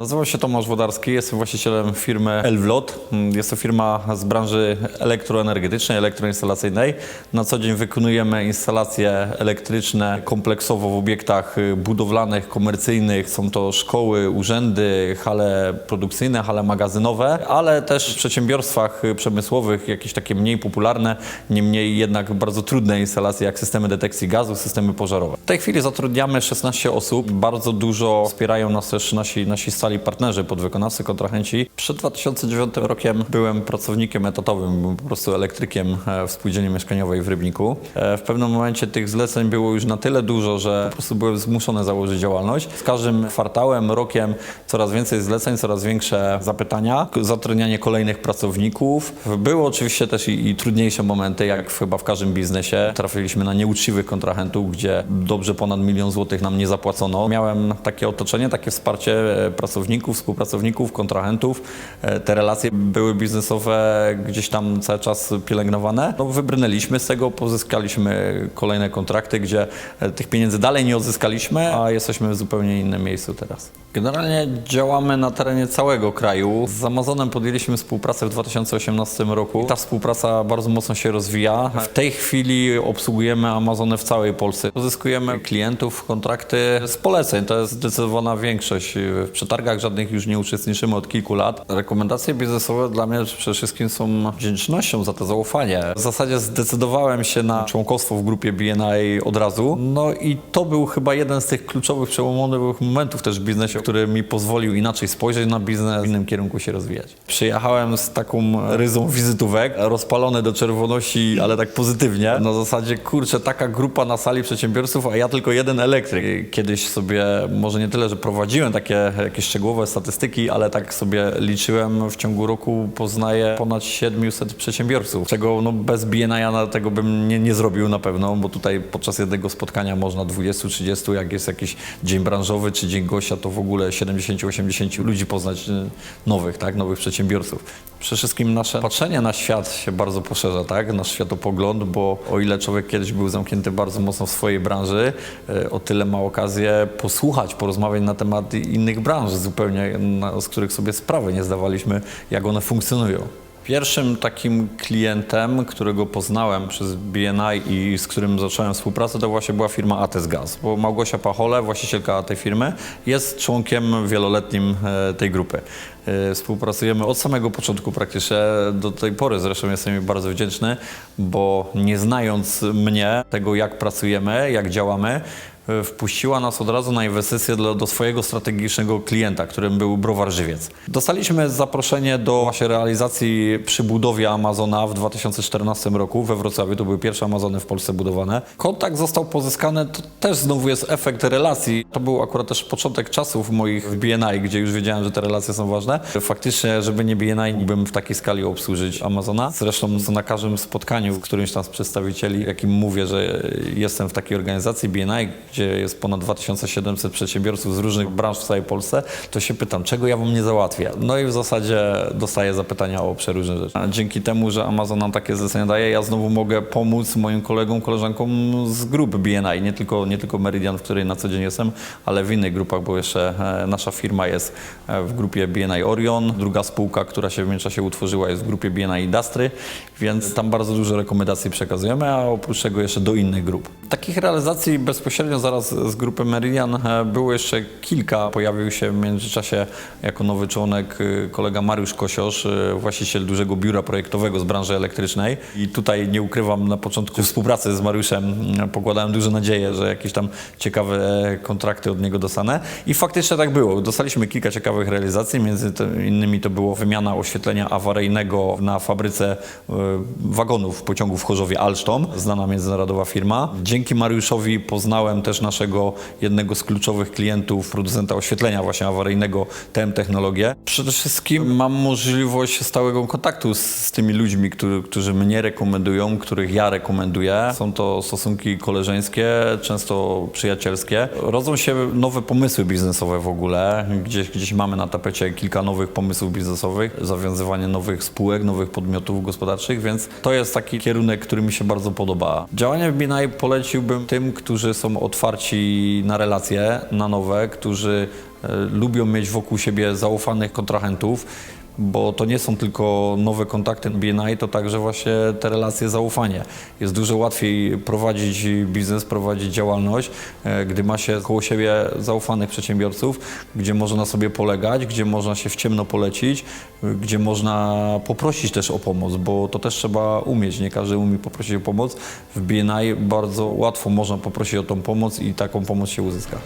Nazywam się Tomasz Wodarski, jestem właścicielem firmy Elvlot. Jest to firma z branży elektroenergetycznej, elektroinstalacyjnej. Na co dzień wykonujemy instalacje elektryczne kompleksowo w obiektach budowlanych, komercyjnych. Są to szkoły, urzędy, hale produkcyjne, hale magazynowe, ale też w przedsiębiorstwach przemysłowych, jakieś takie mniej popularne, niemniej jednak bardzo trudne instalacje, jak systemy detekcji gazu, systemy pożarowe. W tej chwili zatrudniamy 16 osób. Bardzo dużo wspierają nas też nasi, nasi stali partnerzy, podwykonawcy, kontrahenci. Przed 2009 rokiem byłem pracownikiem etatowym, byłem po prostu elektrykiem e, w spółdzielni mieszkaniowej w Rybniku. E, W pewnym momencie tych zleceń było już na tyle dużo, że po prostu byłem zmuszony założyć działalność. Z każdym kwartałem, rokiem coraz więcej zleceń, coraz większe zapytania, zatrudnianie kolejnych pracowników. Były oczywiście też i, i trudniejsze momenty, jak chyba w każdym biznesie. Trafiliśmy na nieuczciwych kontrahentów, gdzie dobrze ponad milion złotych nam nie zapłacono. Miałem takie otoczenie, takie wsparcie e, pracowników, współpracowników, kontrahentów. E, Te relacje były biznesowe gdzieś tam cały czas pielęgnowane. No, wybrnęliśmy z tego, pozyskaliśmy kolejne kontrakty, gdzie e, tych pieniędzy dalej nie odzyskaliśmy, a jesteśmy w zupełnie innym miejscu teraz. Generalnie działamy na terenie całego kraju. Z Amazonem podjęliśmy współpracę w 2018 roku. Ta współpraca bardzo mocno się rozwija. W tej chwili obsługujemy Amazony w całej Polsce. Pozyskujemy klientów, kontrakty z poleceń. To jest zdecydowana większość. W przetargach żadnych już nie uczestniczymy od kilku lat. Rekomendacje biznesowe dla mnie przede wszystkim są wdzięcznością za to zaufanie. W zasadzie zdecydowałem się na członkostwo w grupie BNI od razu. No i to był chyba jeden z tych kluczowych, przełomowych momentów też w biznesie, który mi pozwolił inaczej spojrzeć na biznes, w innym kierunku się rozwijać. Przyjechałem z taką ryzą wizytówek, rozpalony do czerwoności, ale tak pozytywnie. Na zasadzie, kurczę, taka grupa na sali przedsiębiorców, a ja tylko jeden elektryk. Kiedyś sobie, może nie tyle, że prowadziłem takie jakieś szczegółowe statystyki, ale tak sobie liczyłem, w ciągu roku poznaję ponad 700 przedsiębiorców, czego no, bez BNI na tego bym nie, nie zrobił na pewno, bo tutaj podczas jednego spotkania można 20-30, jak jest jakiś dzień branżowy czy dzień gościa, to w ogóle 70-80 ludzi poznać y, nowych, tak, nowych przedsiębiorców. Przede wszystkim nasze patrzenie na świat się bardzo poszerza, tak, nasz światopogląd, bo o ile człowiek kiedyś był zamknięty bardzo mocno w swojej branży, y, o tyle ma okazję posłuchać, porozmawiać na temat innych branż zupełnie, z których sobie sprawy nie zdawaliśmy, jak one funkcjonują. Pierwszym takim klientem, którego poznałem przez BNI i z którym zacząłem współpracę, to właśnie była firma ATES Gaz, bo Małgosia Pachole, właścicielka tej firmy, jest członkiem wieloletnim e, tej grupy. E, Współpracujemy od samego początku praktycznie do tej pory, zresztą jestem jej bardzo wdzięczny, bo nie znając mnie, tego jak pracujemy, jak działamy, e, wpuściła nas od razu na inwestycje do, do swojego strategicznego klienta, którym był Browar Żywiec. Dostaliśmy zaproszenie do właśnie realizacji przy budowie Amazona w 2014 roku we Wrocławiu. To były pierwsze Amazony w Polsce budowane. Kontakt został pozyskany, to też znowu jest efekt relacji. To był akurat też początek czasów moich w BNI, gdzie już wiedziałem, że te relacje są ważne. Faktycznie, żeby nie BNI, mógłbym w takiej skali obsłużyć Amazona. Zresztą na każdym spotkaniu z którymś tam z przedstawicieli, jakim mówię, że jestem w takiej organizacji BNI, gdzie jest ponad 2700 przedsiębiorców z różnych branż w całej Polsce, to się pytam, czego ja wam nie załatwię? No i w zasadzie dostaję zapytania o przeróżne rzeczy. A dzięki temu, że Amazon nam takie zlecenia daje, ja znowu mogę pomóc moim kolegom, koleżankom z grup BNI, nie tylko, nie tylko Meridian, w której na co dzień jestem, ale w innych grupach, bo jeszcze e, nasza firma jest e, w grupie BNI Orion, druga spółka, która się w międzyczasie utworzyła jest w grupie BNI Industry, więc tam bardzo dużo rekomendacji przekazujemy, a oprócz tego jeszcze do innych grup. Takich realizacji bezpośrednio zaraz z grupy Meridian e, było jeszcze kilka. Pojawił się w międzyczasie jako nowy członek e, kolega Mariusz Kosiosz, e, właściciel dużego biura projektowego z branży elektrycznej. I tutaj nie ukrywam, na początku współpracy z Mariuszem e, pokładałem duże nadzieje, że jakieś tam ciekawe e, kontrakty od niego dostanę. I faktycznie tak było. Dostaliśmy kilka ciekawych realizacji, między innymi to było wymiana oświetlenia awaryjnego na fabryce e, wagonów pociągów w Chorzowie Alstom, znana międzynarodowa firma. Dzięki Mariuszowi poznałem też naszego jednego z kluczowych klientów, producenta oświetlenia właśnie awaryjnego, TM Technologię. Przede wszystkim mam możliwość stałego kontaktu z, z tymi ludźmi, którzy, którzy mnie rekomendują, których ja rekomenduję. Są to stosunki koleżeńskie, często przyjacielskie. Rodzą się nowe pomysły biznesowe w ogóle. Gdzieś, gdzieś mamy na tapecie kilka nowych pomysłów biznesowych, zawiązywanie nowych spółek, nowych podmiotów gospodarczych, więc to jest taki kierunek, który mi się bardzo podoba. Działanie w BNI poleciłbym tym, którzy są otwarci na relacje, na nowe, którzy e, lubią mieć wokół siebie zaufanych kontrahentów, bo to nie są tylko nowe kontakty BNI, to także właśnie te relacje, zaufanie. Jest dużo łatwiej prowadzić biznes, prowadzić działalność, e, gdy ma się koło siebie zaufanych przedsiębiorców, gdzie można sobie polegać, gdzie można się w ciemno polecić, e, gdzie można poprosić też o pomoc, bo to też trzeba umieć. Nie każdy umie poprosić o pomoc. W BNI bardzo łatwo można poprosić o tą pomoc i taką pomoc się uzyska.